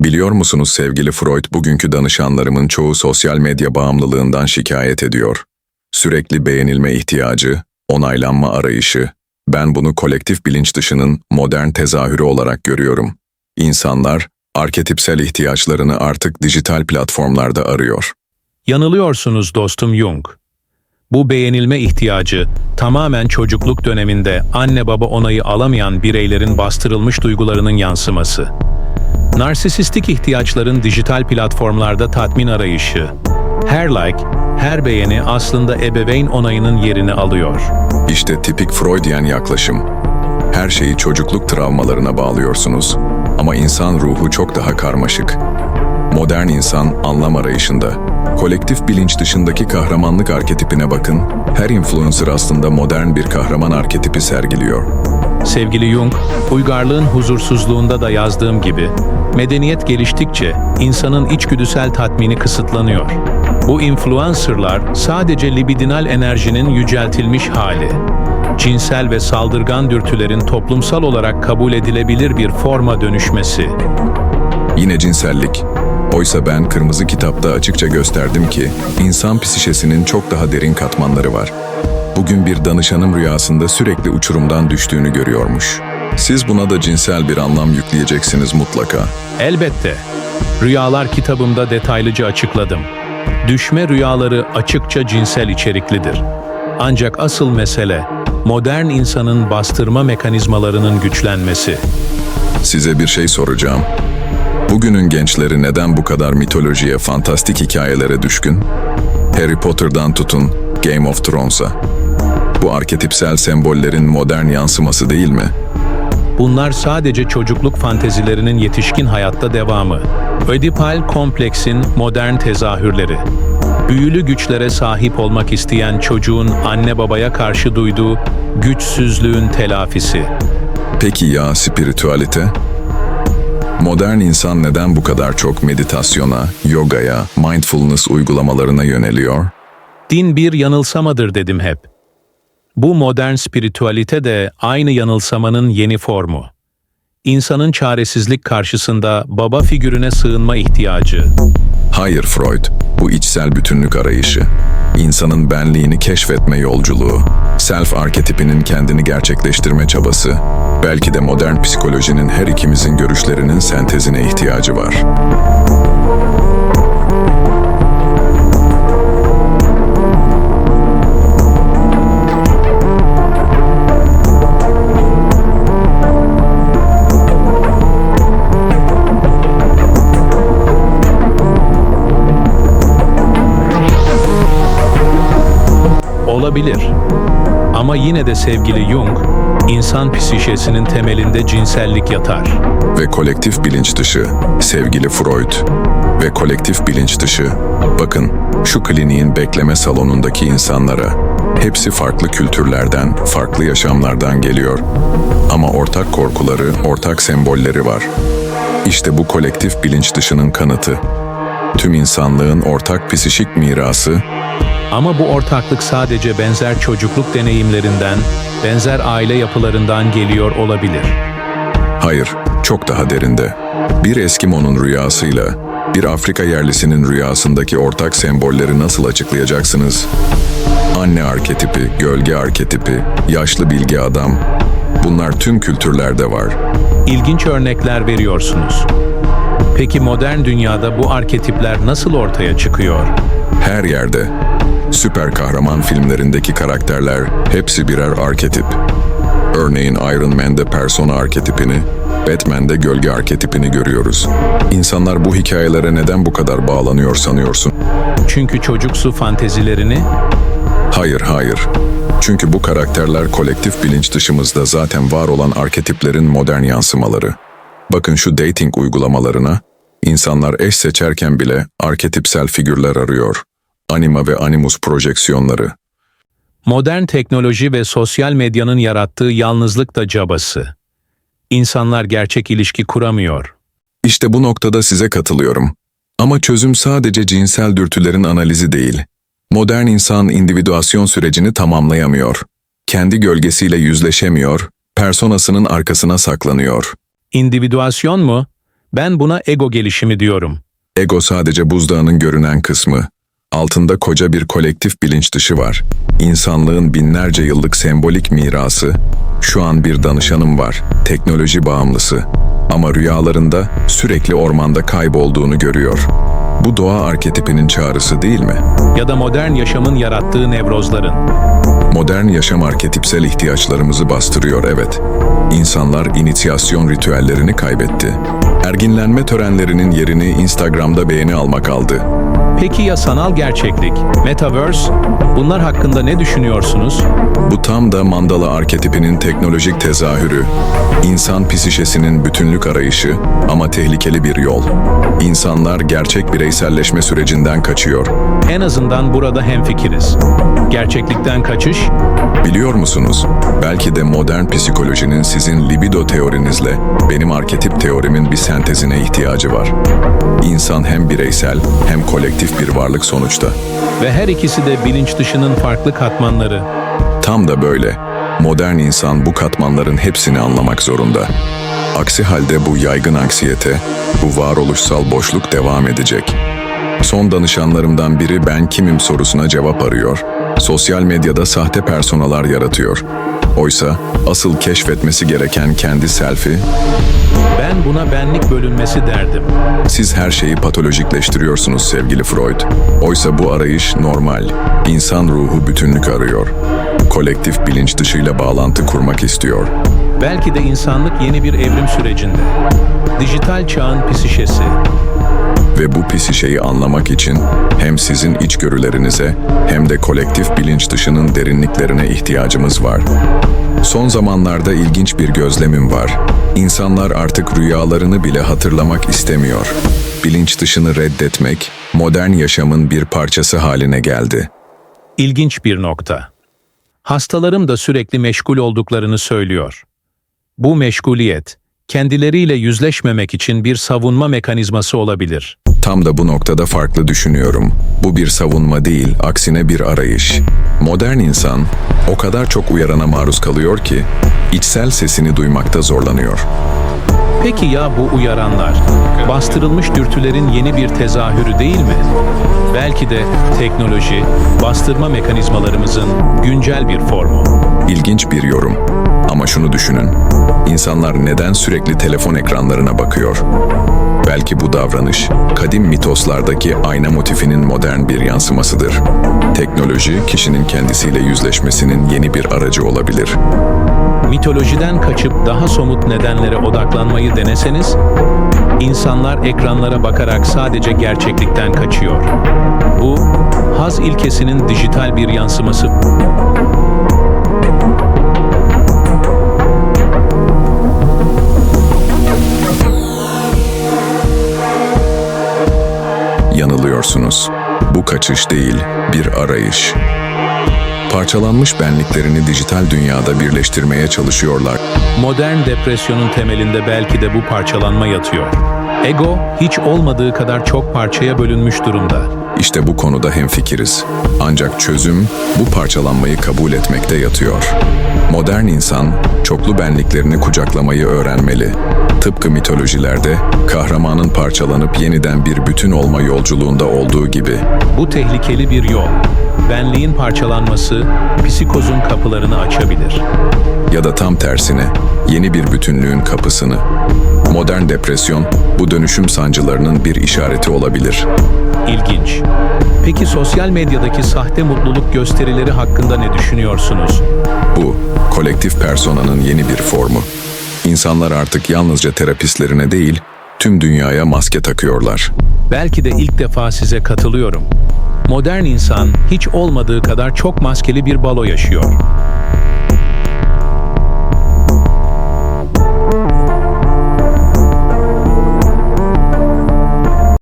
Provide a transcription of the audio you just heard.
Biliyor musunuz sevgili Freud, bugünkü danışanlarımın çoğu sosyal medya bağımlılığından şikayet ediyor. Sürekli beğenilme ihtiyacı, onaylanma arayışı. Ben bunu kolektif bilinç dışının modern tezahürü olarak görüyorum. İnsanlar, arketipsel ihtiyaçlarını artık dijital platformlarda arıyor. Yanılıyorsunuz dostum Jung. Bu beğenilme ihtiyacı tamamen çocukluk döneminde anne baba onayı alamayan bireylerin bastırılmış duygularının yansıması. Narsisistik ihtiyaçların dijital platformlarda tatmin arayışı. Her like, her beğeni aslında ebeveyn onayının yerini alıyor. İşte tipik Freudian yaklaşım. Her şeyi çocukluk travmalarına bağlıyorsunuz ama insan ruhu çok daha karmaşık. Modern insan anlam arayışında. Kolektif bilinç dışındaki kahramanlık arketipine bakın. Her influencer aslında modern bir kahraman arketipi sergiliyor. Sevgili Jung, uygarlığın huzursuzluğunda da yazdığım gibi, medeniyet geliştikçe insanın içgüdüsel tatmini kısıtlanıyor. Bu influencerlar sadece libidinal enerjinin yüceltilmiş hali. Cinsel ve saldırgan dürtülerin toplumsal olarak kabul edilebilir bir forma dönüşmesi. Yine cinsellik. Oysa ben kırmızı kitapta açıkça gösterdim ki insan psişesinin çok daha derin katmanları var. Bugün bir danışanım rüyasında sürekli uçurumdan düştüğünü görüyormuş. Siz buna da cinsel bir anlam yükleyeceksiniz mutlaka. Elbette. Rüyalar kitabımda detaylıca açıkladım. Düşme rüyaları açıkça cinsel içeriklidir. Ancak asıl mesele modern insanın bastırma mekanizmalarının güçlenmesi. Size bir şey soracağım. Bugünün gençleri neden bu kadar mitolojiye, fantastik hikayelere düşkün? Harry Potter'dan tutun Game of Thrones'a. Bu arketipsel sembollerin modern yansıması değil mi? Bunlar sadece çocukluk fantezilerinin yetişkin hayatta devamı. Ödipal kompleksin modern tezahürleri. Büyülü güçlere sahip olmak isteyen çocuğun anne babaya karşı duyduğu güçsüzlüğün telafisi. Peki ya spiritüalite? Modern insan neden bu kadar çok meditasyona, yogaya, mindfulness uygulamalarına yöneliyor? Din bir yanılsamadır dedim hep. Bu modern spiritüalite de aynı yanılsamanın yeni formu. İnsanın çaresizlik karşısında baba figürüne sığınma ihtiyacı. Hayır Freud, bu içsel bütünlük arayışı. İnsanın benliğini keşfetme yolculuğu, self arketipinin kendini gerçekleştirme çabası, belki de modern psikolojinin her ikimizin görüşlerinin sentezine ihtiyacı var. Olabilir. Ama yine de sevgili Jung, insan psişesinin temelinde cinsellik yatar. Ve kolektif bilinç dışı, sevgili Freud. Ve kolektif bilinç dışı, bakın şu kliniğin bekleme salonundaki insanlara, hepsi farklı kültürlerden, farklı yaşamlardan geliyor. Ama ortak korkuları, ortak sembolleri var. İşte bu kolektif bilinç dışının kanıtı. Tüm insanlığın ortak psişik mirası, Ama bu ortaklık sadece benzer çocukluk deneyimlerinden, benzer aile yapılarından geliyor olabilir. Hayır, çok daha derinde. Bir Eskimo'nun rüyasıyla bir Afrika yerlisinin rüyasındaki ortak sembolleri nasıl açıklayacaksınız? Anne arketipi, gölge arketipi, yaşlı bilgi adam. Bunlar tüm kültürlerde var. İlginç örnekler veriyorsunuz. Peki modern dünyada bu arketipler nasıl ortaya çıkıyor? Her yerde. Süper kahraman filmlerindeki karakterler hepsi birer arketip. Örneğin Iron Man'de persona arketipini, Batman'de gölge arketipini görüyoruz. İnsanlar bu hikayelere neden bu kadar bağlanıyor sanıyorsun? Çünkü çocuksu fantezilerini Hayır, hayır. Çünkü bu karakterler kolektif bilinç dışımızda zaten var olan arketiplerin modern yansımaları. Bakın şu dating uygulamalarına, insanlar eş seçerken bile arketipsel figürler arıyor. Anima ve animus projeksiyonları. Modern teknoloji ve sosyal medyanın yarattığı yalnızlık da cabası. İnsanlar gerçek ilişki kuramıyor. İşte bu noktada size katılıyorum. Ama çözüm sadece cinsel dürtülerin analizi değil. Modern insan individüasyon sürecini tamamlayamıyor. Kendi gölgesiyle yüzleşemiyor, personasının arkasına saklanıyor. İndividüasyon mu? Ben buna ego gelişimi diyorum. Ego sadece buzdağının görünen kısmı. Altında koca bir kolektif bilinç dışı var. İnsanlığın binlerce yıllık sembolik mirası. Şu an bir danışanım var, teknoloji bağımlısı. Ama rüyalarında sürekli ormanda kaybolduğunu görüyor. Bu doğa arketipinin çağrısı değil mi? Ya da modern yaşamın yarattığı nevrozların. Modern yaşam arketipsel ihtiyaçlarımızı bastırıyor evet. İnsanlar inisiyasyon ritüellerini kaybetti. Erginlenme törenlerinin yerini Instagram'da beğeni almak aldı. Peki ya sanal gerçeklik, metaverse? Bunlar hakkında ne düşünüyorsunuz? Bu tam da mandala arketipinin teknolojik tezahürü. İnsan psişesinin bütünlük arayışı ama tehlikeli bir yol. İnsanlar gerçek bireyselleşme sürecinden kaçıyor. En azından burada hemfikiriz. Gerçeklikten kaçış, Biliyor musunuz? Belki de modern psikolojinin sizin libido teorinizle benim arketip teorimin bir sentezine ihtiyacı var. İnsan hem bireysel hem kolektif bir varlık sonuçta. ve her ikisi de bilinç dışının farklı katmanları. Tam da böyle. Modern insan bu katmanların hepsini anlamak zorunda. Aksi halde bu yaygın anksiyete, bu varoluşsal boşluk devam edecek. Son danışanlarımdan biri ben kimim sorusuna cevap arıyor. Sosyal medyada sahte personalar yaratıyor. Oysa asıl keşfetmesi gereken kendi selfie, Ben buna benlik bölünmesi derdim. siz her şeyi patolojikleştiriyorsunuz sevgili Freud. Oysa bu arayış normal. İnsan ruhu bütünlük arıyor. Kolektif bilinç dışıyla bağlantı kurmak istiyor. Belki de insanlık yeni bir evrim sürecinde. Dijital çağın psişesi. Ve bu psişeyi anlamak için hem sizin içgörülerinize hem de kolektif bilinç dışının derinliklerine ihtiyacımız var. Son zamanlarda ilginç bir gözlemim var. İnsanlar artık rüyalarını bile hatırlamak istemiyor. Bilinç dışını reddetmek modern yaşamın bir parçası haline geldi. İlginç bir nokta. Hastalarım da sürekli meşgul olduklarını söylüyor. Bu meşguliyet, kendileriyle yüzleşmemek için bir savunma mekanizması olabilir. Tam da bu noktada farklı düşünüyorum. Bu bir savunma değil, aksine bir arayış. Modern insan o kadar çok uyarana maruz kalıyor ki içsel sesini duymakta zorlanıyor. Peki ya bu uyaranlar, bastırılmış dürtülerin yeni bir tezahürü değil mi? Belki de teknoloji, bastırma mekanizmalarımızın güncel bir formu. İlginç bir yorum. Ama şunu düşünün. İnsanlar neden sürekli telefon ekranlarına bakıyor? Belki bu davranış kadim mitoslardaki ayna motifinin modern bir yansımasıdır. Teknoloji kişinin kendisiyle yüzleşmesinin yeni bir aracı olabilir. Mitolojiden kaçıp daha somut nedenlere odaklanmayı deneseniz, insanlar ekranlara bakarak sadece gerçeklikten kaçıyor. Bu, haz ilkesinin dijital bir yansıması. Yanılıyorsunuz. Bu kaçış değil, bir arayış. Parçalanmış benliklerini dijital dünyada birleştirmeye çalışıyorlar. Modern depresyonun temelinde belki de bu parçalanma yatıyor. Ego, hiç olmadığı kadar çok parçaya bölünmüş durumda. İşte bu konuda hemfikiriz. Ancak çözüm bu parçalanmayı kabul etmekte yatıyor. Modern insan çoklu benliklerini kucaklamayı öğrenmeli. Tıpkı mitolojilerde kahramanın parçalanıp yeniden bir bütün olma yolculuğunda olduğu gibi. Bu tehlikeli bir yol. Benliğin parçalanması, psikozun kapılarını açabilir. Ya da tam tersine yeni bir bütünlüğün kapısını. Modern depresyon bu dönüşüm sancılarının bir işareti olabilir. İlginç. Peki sosyal medyadaki sahte mutluluk gösterileri hakkında ne düşünüyorsunuz? Bu, kolektif personanın yeni bir formu. İnsanlar artık yalnızca terapistlerine değil, tüm dünyaya maske takıyorlar. Belki de ilk defa size katılıyorum. Modern insan hiç olmadığı kadar çok maskeli bir balo yaşıyor.